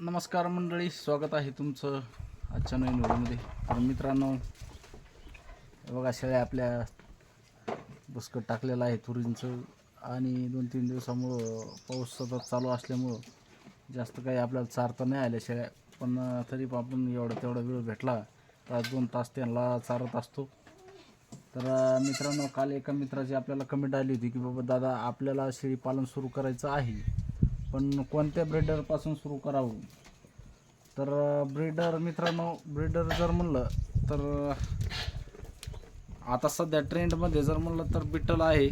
नमस्कार मंडळी स्वागत आहे तुमचं आजच्या नवीन व्हिडिओमध्ये. तर मित्रांनो बघा शेळ्या आपल्या बुसकट टाकलेलं आहे तुरींचं. आणि दोन तीन दिवसामुळं पाऊस सतत चालू असल्यामुळं जास्त काही आपल्याला चारता नाही आल्या शेळ्या. पण तरी पण आपण एवढा तेवढा वेळ भेटला तर दोन तास त्यांना चारत असतो. तर मित्रांनो काल एका मित्राची आपल्याला कमेंट आली होती की बाबा दादा आपल्याला शेळी पालन सुरू करायचं आहे. पण कोणत्या ब्रीडरपासून सुरू करावं? तर ब्रीडर मित्रांनो ब्रीडर जर म्हणलं तर आता सध्या ट्रेंडमध्ये जर म्हणलं तर बिटल आहे.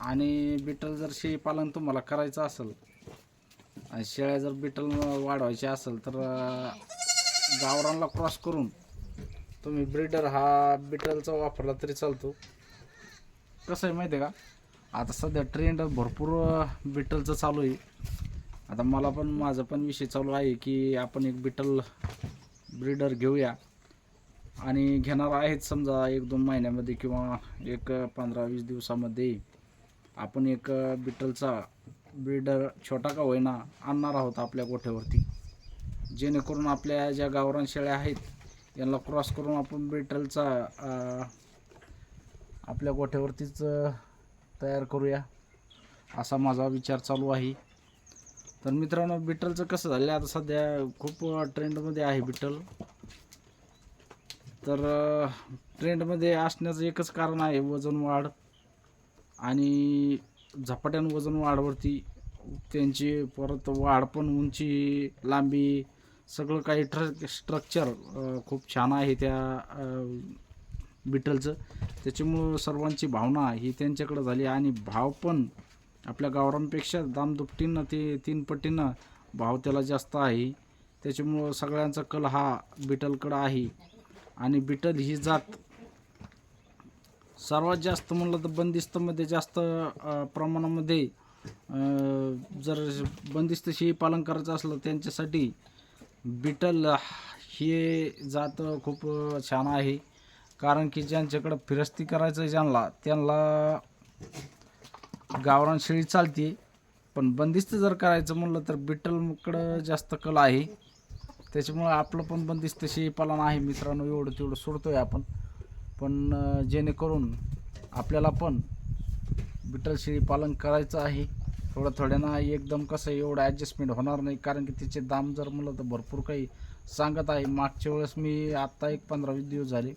आणि बिटल जर शेळी पालन तुम्हाला करायचं असेल आणि शेळ्या जर बिटल वाढवायचे असेल तर गावरांला गावरानला क्रॉस करून तुम्ही ब्रीडर हा बिटलचा वापरला तरी चालतो. कसं आहे माहिती आहे का? आता सध्या ट्रेंड भरपूर बिटलचं चालू आहे. आता मला पण माझा पण विषय चालू आहे की आपण एक बिटल ब्रीडर घेऊया. आणि घेणार आहेत समजा एक दोन महिन्यामध्ये किंवा एक पंधरा वीस दिवसामध्ये. आपण एक बिटलचा ब्रीडर छोटा का होईना आणणार आहोत आपल्या गोठ्यावरती. जेणेकरून आपल्या ज्या गावरान शेळ्या आहेत यांना क्रॉस करून आपण बिटलचा आपल्या गोठ्यावरतीच तयार करूया. असा माझा विचार चालू आहे. तर मित्रांनो बिटलचं कसं झालं आता सध्या खूप ट्रेंडमध्ये आहे बिटल. तर ट्रेंडमध्ये असण्याचं एकच कारण आहे वजन वाढ आणि झपाट्यानं वजन वाढवरती त्यांची परत वाढ पण उंची लांबी सगळं काही ट्र स्ट्रक्चर खूप छान आहे त्या विठ्ठलचं बिटलचं. त्याच्यामुळं सर्वांची भावना ही त्यांच्याकडं झाली आणि भाव पण आपल्या गावरांपेक्षा दाम दुपटीनं ते तीन पटीनं भाव त्याला जास्त आहे. त्याच्यामुळं सगळ्यांचा कल हा बिटलकडं आहे. आणि बिटल ही जात सर्वात जास्त म्हणलं तर बंदिस्तमध्ये जास्त प्रमाणामध्ये जर बंदिस्त शेळी पालन करायचं असलं त्यांच्यासाठी बिटल हे जात खूप छान आहे. कारण की ज्यांच्याकडं फिरस्ती करायचं आहे ज्यांना त्यांना गावरान शेळी चालते पण बंदिस्त जर करायचं म्हणलं तर बिटलकडं जास्त कल आहे. त्याच्यामुळं आपलं पण बंदिस्त शेळी पालन आहे मित्रांनो एवढं तेवढं सोडतो आहे आपण. पण जेणेकरून आपल्याला पण बिटल शेळी पालन करायचं आहे. थोडं थोड्यानं एकदम कसं एवढं ॲडजस्टमेंट होणार नाही. कारण की तिचे दाम जर म्हणलं तर भरपूर काही सांगत आहे. मागच्या वेळेस मी आत्ता एक पंधरा वीस दिवस झाले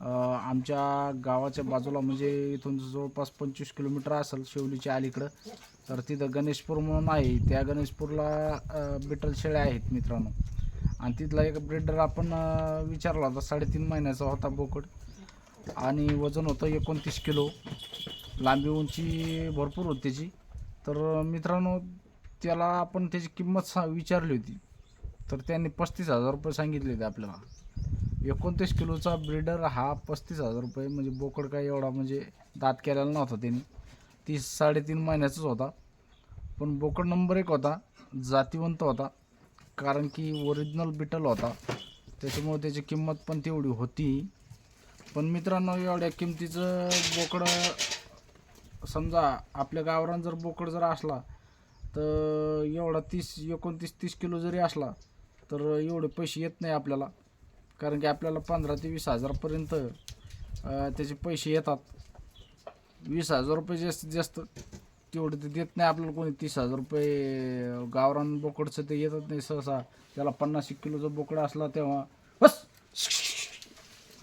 आमच्या गावाच्या बाजूला म्हणजे इथून जवळपास पंचवीस किलोमीटर असेल शेवलीच्या अलीकडं. तर तिथं गणेशपूर म्हणून आहे. त्या गणेशपूरला बिटल शेळ्या आहेत मित्रांनो. आणि तिथला एक ब्रेडर आपण विचारला होता साडेतीन महिन्याचा होता बोकड. आणि वजन होतं एकोणतीस किलो. लांबी उंची भरपूर होती त्याची. तर मित्रांनो त्याला आपण त्याची किंमत सा विचारली होती. तर त्यांनी पस्तीस हजार रुपये सांगितले होते आपल्याला. एकोणतीस किलोचा ब्रीडर हा पस्तीस हजार रुपये म्हणजे बोकड काय एवढा म्हणजे दात केलेला नव्हता त्यांनी. तीस साडेतीन महिन्याचाच होता. पण बोकड नंबर एक होता जातीवंत होता कारण की ओरिजिनल बिटल होता. त्याच्यामुळे त्याची किंमत पण तेवढी होती. पण मित्रांनो एवढ्या किमतीचं बोकडं समजा आपल्या गावरान जर बोकड जर असला तर एवढा तीस एकोणतीस तीस किलो जरी असला तर एवढे पैसे येत नाही आपल्याला. कारण की आपल्याला पंधरा ते वीस हजारपर्यंत त्याचे पैसे येतात. वीस हजार रुपये जास्तीत जास्त तेवढे ते देत नाही आपल्याला कोणी. तीस हजार रुपये गावरान बोकडचं ते येतच नाही सहसा. त्याला पन्नास एक किलोचा बोकडा असला तेव्हा बस.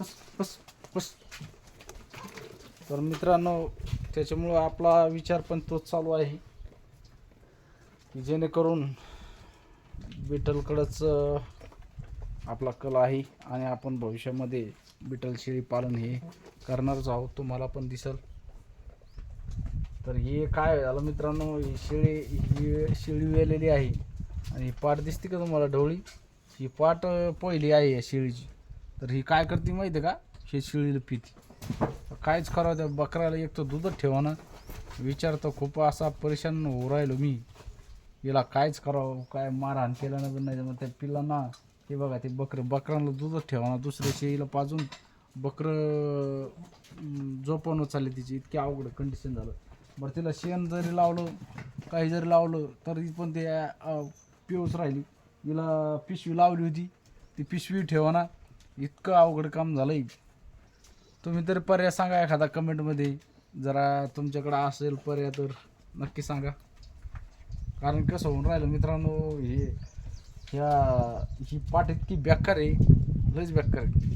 बस बस बस. तर मित्रांनो त्याच्यामुळं आपला विचार पण तोच चालू आहे. की जेणेकरून बिटलकडंच आपला कल आहे आणि आपण भविष्यामध्ये बिटल शेळी पालन हे करणारच आहोत. तुम्हाला पण दिसल. तर हे काय झालं मित्रांनो ही शेळी ही शेळी वेलेली आहे. आणि ही पाट दिसते का तुम्हाला ढवळी? ही पाट पहिली आहे या शेळीची. तर ही काय करते माहिती आहे का? हे शेळीला पिती. कायच करावं त्या बकऱ्याला एक तर दूधच ठेवा ना. विचारतो खूप असा परेशान होऊ राहिलो मी. हिला कायच करावं काय मारहाण केलं ना पण नाही मग त्या पिल्लांना हे बघा ते बकरं. बकरांना दूधच ठेवा ना दुसऱ्या शेळीला पाजून बकरं झोपवणं चालली तिची. इतकी अवघड कंडिशन झालं. बरं तिला शेण जरी लावलं काही जरी लावलं तरी पण ते पिऊच राहिली. तिला पिशवी लावली होती. ती पिशवी ठेवा ना. इतकं अवघड काम झालंय. तुम्ही तरी पर्याय सांगा एखादा कमेंटमध्ये. जरा तुमच्याकडं असेल पर्याय तर नक्की सांगा. कारण कसं होऊन राहिलं मित्रांनो हे ह्या ही पाठ इतकी बेकार आहे. लयच बेकार आहे.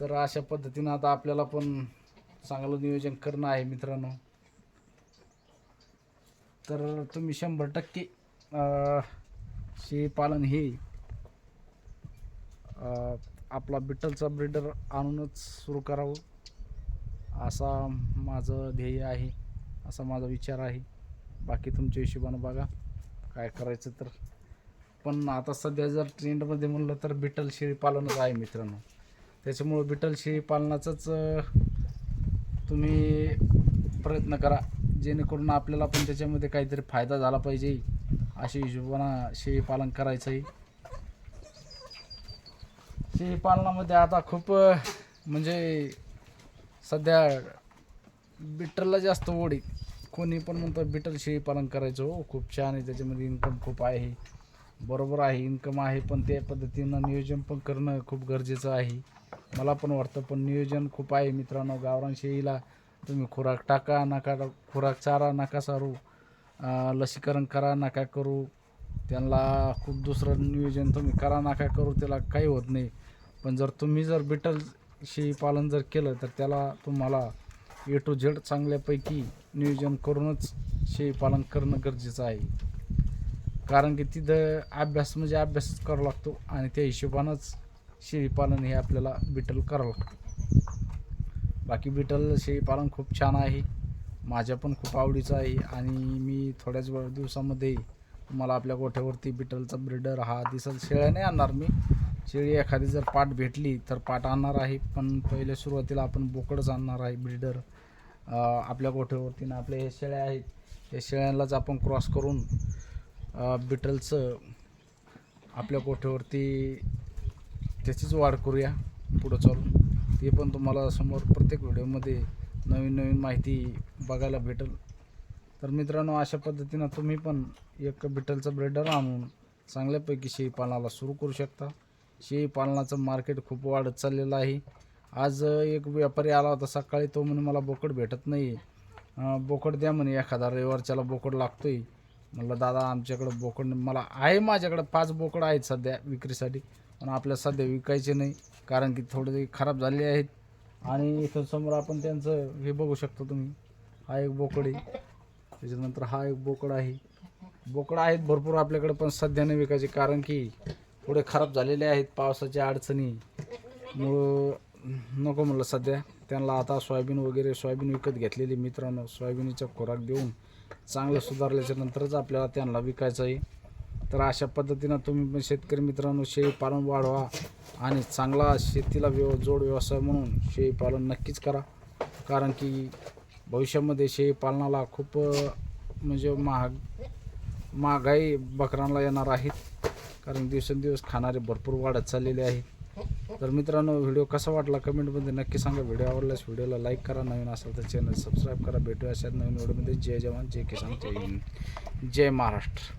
तर अशा पद्धतीनं आता आपल्याला पण चांगलं नियोजन करणं आहे मित्रांनो. तर तुम्ही शंभर टक्के शेळीपालन हे आपला बिट्टलचा ब्रीडर आणूनच सुरू करावं. असा माझं ध्येय आहे. असा माझा विचार आहे. बाकी तुमच्या हिशोबानं बघा. काय करायचं तर. पण आता सध्या जर ट्रेंडमध्ये म्हणलं तर बिटल शेळी पालनच आहे मित्रांनो. त्याच्यामुळं बिटल शेळी पालनाचाच तुम्ही प्रयत्न करा. जेणेकरून आपल्याला पण त्याच्यामध्ये काहीतरी फायदा झाला पाहिजे. अशी हिशोबानं शेळी पालन करायचं आहे शेळी पालनामध्ये आता खूप म्हणजे सध्या बिटलला जास्त ओढ. आहे कोणी पण म्हणतं बिटल शेळी पालन करायचं हो खूप छान आहे त्याच्यामध्ये इन्कम खूप आहे. बरोबर आहे इन्कम आहे पण त्या पद्धतीनं नियोजन पण करणं खूप गरजेचं आहे. मला पण वाटतं पण नियोजन खूप आहे मित्रांनो. गावरान शेळीला तुम्ही खुराक टाका नका खुराक चारा नका सारू. लसीकरण करा नका करू. त्यांना खूप दुसरं नियोजन तुम्ही करा नका करू त्याला काही होत नाही. पण जर तुम्ही जर बिटल शेळी पालन जर केलं तर त्याला तुम्हाला ए टू झेड चांगल्यापैकी नियोजन करूनच शेळीपालन करणं गरजेचं आहे. कारण की तिथं अभ्यास म्हणजे अभ्यासच करावा लागतो आणि त्या हिशोबानंच शेळीपालन हे आपल्याला बिटल करावं लागतं. बाकी बिटल शेळीपालन खूप छान आहे. माझ्या पण खूप आवडीचं आहे आणि मी थोड्याच वेळ दिवसामध्ये मला आपल्या गोठ्यावरती बिटलचा ब्रिडर हा दिसल शेळ्या नाही आणणार मी. शेळी एखादी जर पाट भेटली तर पाट आणणार आहे. पण पहिले सुरुवातीला आपण बोकडच आणणार आहे ब्रिडर आपल्या गोठ्यावरती ना आपल्या हे शेळ्या आहेत या शेळ्यांनाच आपण क्रॉस करून बिटलचं आपल्या गोठ्यावरती त्याचीच वाढ करूया पुढं चालून. ते पण तुम्हाला समोर प्रत्येक व्हिडिओमध्ये नवीन नवीन माहिती बघायला भेटेल. तर मित्रांनो अशा पद्धतीनं तुम्ही पण एक बिटलचं ब्रेडर आणून चांगल्यापैकी शेळी पालनाला सुरू करू शकता. शेळी पालनाचं मार्केट खूप वाढत चाललेलं आहे. आज एक व्यापारी आला होता सकाळी तो म्हणे मला बोकड भेटत नाही बोकड द्या म्हणे एखादा रविवारच्याला बोकड लागतो आहे म्हणलं दादा आमच्याकडं बोकड मला आहे माझ्याकडं पाच बोकड आहेत सध्या विक्रीसाठी पण आपल्या सध्या विकायचे नाही कारण की थोडे खराब झाले आहेत. आणि इथं समोर आपण त्यांचं हे बघू शकतो तुम्ही हा एक बोकड आहे. त्याच्यानंतर हा एक बोकड आहे. बोकड आहेत भरपूर आपल्याकडे पण सध्या नाही विकायचे कारण की थोडे खराब झालेले आहेत पावसाच्या अडचणी. मुळं नको म्हणलं सध्या. त्यांना आता सोयाबीन वगैरे सोयाबीन विकत घेतलेली मित्रांनो सोयाबीनचा खुराक देऊन चांगलं सुधारल्याच्या नंतरच आपल्याला त्यांना विकायचं आहे. तर अशा पद्धतीनं तुम्ही पण शेतकरी मित्रांनो शेळीपालन वाढवा आणि चांगला शेतीला व्यव जोड व्यवसाय म्हणून शेळीपालन नक्कीच करा. कारण की भविष्यामध्ये शेळीपालनाला खूप म्हणजे महाग महागाई बकरांना येणार आहेत कारण दिवसेंदिवस खाणारे भरपूर वाढत चाललेले आहेत. तर मित्रांनो व्हिडिओ कसा वाटला कमेंटमध्ये नक्की सांगा. व्हिडिओ आवडल्यास व्हिडिओला लाईक करा. नवीन असेल तर चॅनल सबस्क्राईब करा. भेटूया अशाच नवीन व्हिडिओमध्ये. जय जवान जय किसान जय हिंद. जय महाराष्ट्र.